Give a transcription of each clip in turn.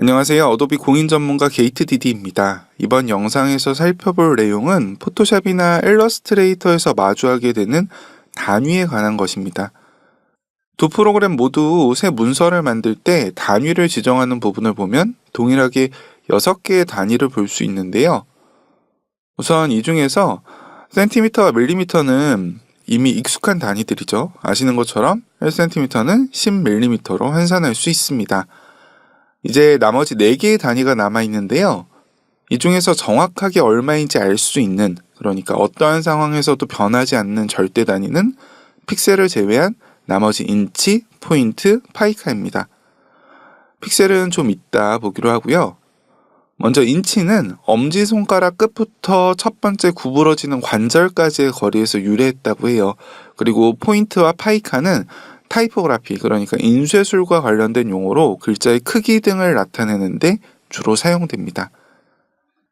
안녕하세요. 어도비 공인 전문가 게이트 디디입니다. 이번 영상에서 살펴볼 내용은 포토샵이나 일러스트레이터에서 마주하게 되는 단위에 관한 것입니다. 두 프로그램 모두 새 문서를 만들 때 단위를 지정하는 부분을 보면 동일하게 6개의 단위를 볼 수 있는데요. 우선 이 중에서 센티미터와 밀리미터는 이미 익숙한 단위들이죠. 아시는 것처럼 1cm는 10mm로 환산할 수 있습니다. 이제 나머지 4개의 단위가 남아 있는데요. 이 중에서 정확하게 얼마인지 알 수 있는, 그러니까 어떠한 상황에서도 변하지 않는 절대 단위는 픽셀을 제외한 나머지 인치, 포인트, 파이카입니다. 픽셀은 좀 이따 보기로 하고요. 먼저 인치는 엄지손가락 끝부터 첫 번째 구부러지는 관절까지의 거리에서 유래했다고 해요. 그리고 포인트와 파이카는 타이포그라피, 그러니까 인쇄술과 관련된 용어로 글자의 크기 등을 나타내는데 주로 사용됩니다.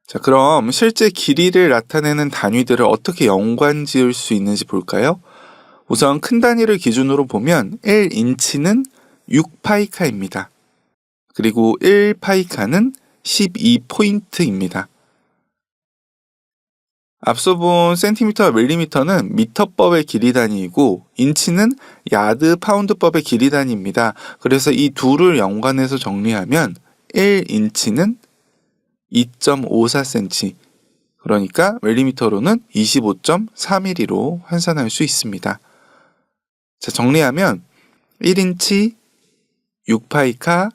자, 그럼 실제 길이를 나타내는 단위들을 어떻게 연관 지을 수 있는지 볼까요? 우선 큰 단위를 기준으로 보면 1인치는 6파이카입니다. 그리고 1파이카는 12포인트입니다. 앞서 본 센티미터와 밀리미터는 미터법의 길이 단위이고 인치는 야드 파운드법의 길이 단위입니다. 그래서 이 둘을 연관해서 정리하면 1인치는 2.54cm 그러니까 밀리미터로는 25.3mm로 환산할 수 있습니다. 자, 정리하면 1인치 6파이카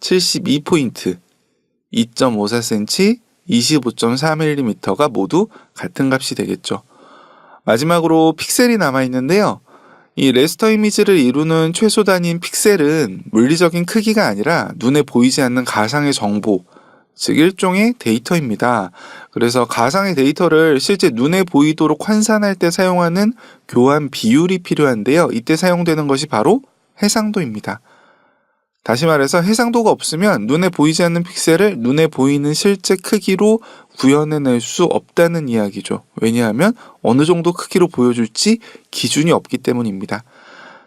72포인트 2.54cm 25.4mm가 모두 같은 값이 되겠죠. 마지막으로 픽셀이 남아 있는데요. 이 레스터 이미지를 이루는 최소 단위인 픽셀은 물리적인 크기가 아니라 눈에 보이지 않는 가상의 정보, 즉 일종의 데이터입니다. 그래서 가상의 데이터를 실제 눈에 보이도록 환산할 때 사용하는 교환 비율이 필요한데요. 이때 사용되는 것이 바로 해상도입니다. 다시 말해서 해상도가 없으면 눈에 보이지 않는 픽셀을 눈에 보이는 실제 크기로 구현해낼 수 없다는 이야기죠. 왜냐하면 어느 정도 크기로 보여줄지 기준이 없기 때문입니다.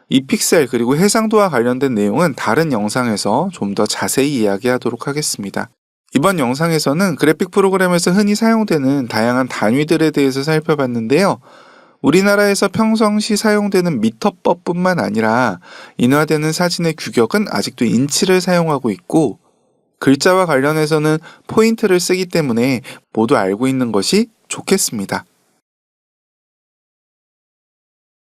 이 픽셀 그리고 해상도와 관련된 내용은 다른 영상에서 좀 더 자세히 이야기하도록 하겠습니다. 이번 영상에서는 그래픽 프로그램에서 흔히 사용되는 다양한 단위들에 대해서 살펴봤는데요. 우리나라에서 평상시 사용되는 미터법뿐만 아니라 인화되는 사진의 규격은 아직도 인치를 사용하고 있고 글자와 관련해서는 포인트를 쓰기 때문에 모두 알고 있는 것이 좋겠습니다.